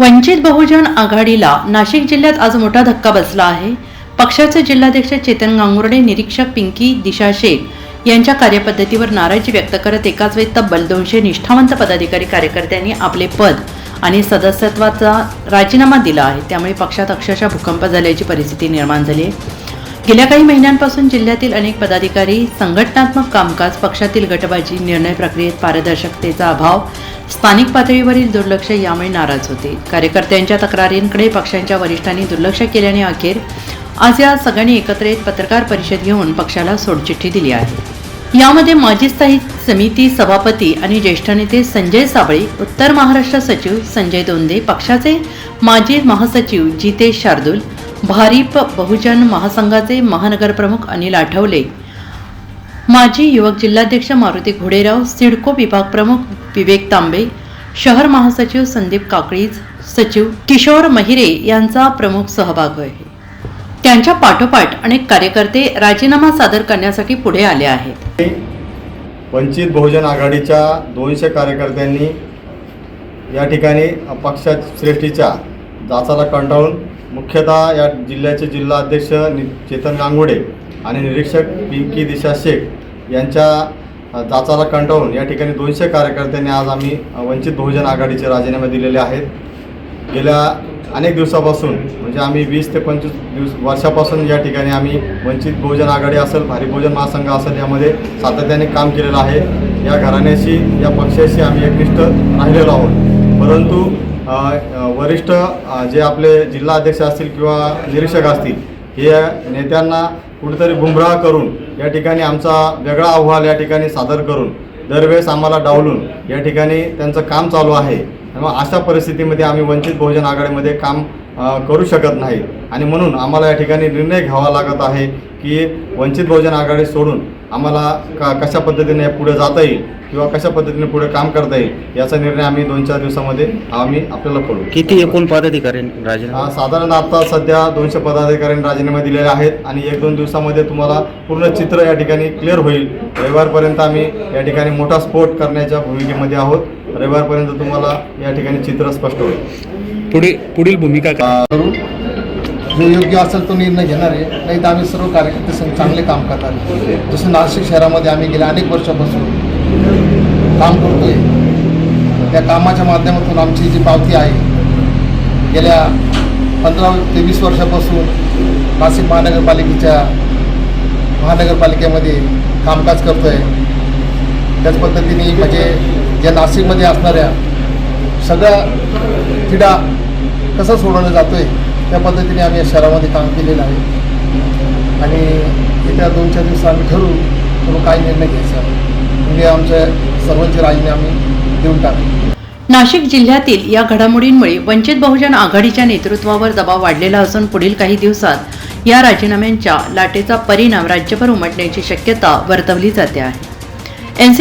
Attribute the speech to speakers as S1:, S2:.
S1: वंचित बहुजन आघाडीला नाशिक जिल्ह्यात आज मोठा धक्का बसला आहे. पक्षाचे जिल्हाध्यक्ष चेतन गांगुर्डे निरीक्षक पिंकी दिशा शेख यांच्या कार्यपद्धतीवर नाराजी व्यक्त करत एकाच वेळी तब्बल दोनशे निष्ठावंत पदाधिकारी कार्यकर्त्यांनी आपले पद आणि सदस्यत्वाचा राजीनामा दिला आहे. त्यामुळे पक्षात अक्षरशः भूकंप झाल्याची परिस्थिती निर्माण झाली आहे. गेल्या काही महिन्यांपासून जिल्ह्यातील अनेक पदाधिकारी संघटनात्मक कामकाज पक्षातील गटबाजी निर्णय प्रक्रियेत पारदर्शकतेचा अभाव स्थानिक पातळीवरील दुर्लक्ष यामुळे नाराज होते. कार्यकर्त्यांच्या तक्रारींकडे पक्षांच्या वरिष्ठांनी दुर्लक्ष केल्याने अखेर आज या सगळ्यांनी एकत्र येत पत्रकार परिषद घेऊन पक्षाला सोडचिठ्ठी दिली आहे. यामध्ये माजी स्थायी समिती सभापती आणि ज्येष्ठ नेते संजय साबळे उत्तर महाराष्ट्र सचिव संजय दोंदे पक्षाचे माजी महासचिव जितेश शार्दूल भारिप बहुजन महासंघाचे महानगर प्रमुख अनिल आठवले माजी युवक जिल्हाध्यक्ष मारुती घोडेराव सिडको विभाग प्रमुख विवेक तांबे शहर महासचिव संदीप काकळीज सचिव किशोर महिरे यांचा प्रमुख सहभाग आहे. त्यांच्या पाठोपाठ अनेक कार्यकर्ते राजीनामा सादर करण्यासाठी पुढे आले आहेत.
S2: वंचित बहुजन आघाडीच्या दोनशे कार्यकर्त्यांनी या ठिकाणी पक्षा श्रेष्ठीच्या जाचाला कंटाळून मुख्यतः या जिल्ह्याचे जिल्हा अध्यक्ष नि चेतन गांगुडे आणि निरीक्षक पिंकी दिशा शेख यांच्या जाचाला कंटाळून या ठिकाणी दोनशे कार्यकर्त्यांनी आज आम्ही वंचित बहुजन आघाडीचे राजीनामे दिलेले आहेत. गेल्या अनेक दिवसापासून म्हणजे आम्ही वीस ते पंचवीस दिवस वर्षापासून या ठिकाणी आम्ही वंचित बहुजन आघाडी असेल भारी बहुजन महासंघ असेल यामध्ये सातत्याने काम केलेलं आहे. या घराण्याशी या पक्षाशी आम्ही एकनिष्ठ राहिलेलो आहोत. परंतु वरिष्ठ जे आपले जिल्हा अध्यक्ष असतील किंवा निरीक्षक असतील हे नेत्यांना कुठेतरी गुमराह करून या ठिकाणी आमचा वेगळा अहवाल या ठिकाणी सादर करून दरवेळेस आम्हाला डावलून या ठिकाणी त्यांचं काम चालू आहे. त्यामुळे अशा परिस्थितीमध्ये आम्ही वंचित बहुजन आघाडीमध्ये काम करू शकत नाही. आणि म्हणून आम्हाला या ठिकाणी निर्णय घ्यावा लागत आहे की वंचित बहुजन आघाडी सोडून आम्हाला का कशा पद्धतीने पुढे जाता येईल किंवा कशा पद्धतीने पुढे काम करता येईल याचा निर्णय आम्ही दोन चार दिवसामध्ये आम्ही आपल्याला कळू
S3: किती एकूण पदाधिकारी राजीनामा?
S2: साधारण आता सध्या दोनशे पदाधिकाऱ्यांनी राजीनामे दिलेले आहेत आणि एक दोन दिवसामध्ये तुम्हाला पूर्ण चित्र या ठिकाणी क्लिअर होईल. रविवारपर्यंत आम्ही या ठिकाणी मोठा स्फोट करण्याच्या भूमिकेमध्ये आहोत. रविवारपर्यंत तुम्हाला या ठिकाणी चित्र स्पष्ट होईल.
S3: पुढे पुढील भूमिका
S4: जो योग्य असेल तो निर्णय घेणार आहे. नाही तर आम्ही सर्व कार्यकर्ते संघ चांगले काम करतात जसं नाशिक शहरामध्ये आम्ही गेल्या अनेक वर्षापासून काम करतोय. त्या कामाच्या माध्यमातून आमची जी पावती आहे गेल्या पंधरा ते वीस वर्षापासून नाशिक महानगरपालिकेच्या महानगरपालिकेमध्ये कामकाज करतोय. त्याच पद्धतीने म्हणजे ज्या नाशिकमध्ये असणाऱ्या सगळा तिढा कसा सोडवला जातोय त्या पद्धतीने आम्ही या शहरामध्ये काम केलेलं आहे. आणि येत्या दोन चार दिवसात आम्ही ठरवू तर मग काय निर्णय घ्यायचा म्हणजे आमच्या सर्वांचे राजीने आम्ही देऊन टाकू.
S1: नाशिक जिल्ह्यातील या घडामोडींमुळे वंचित बहुजन आघाडीच्या नेतृत्वावर दबाव वाढलेला असून पुढील काही दिवसात या राजीनाम्यांच्या लाटेचा परिणाम राज्यभर उमटण्याची शक्यता वर्तवली जाते आहे. N C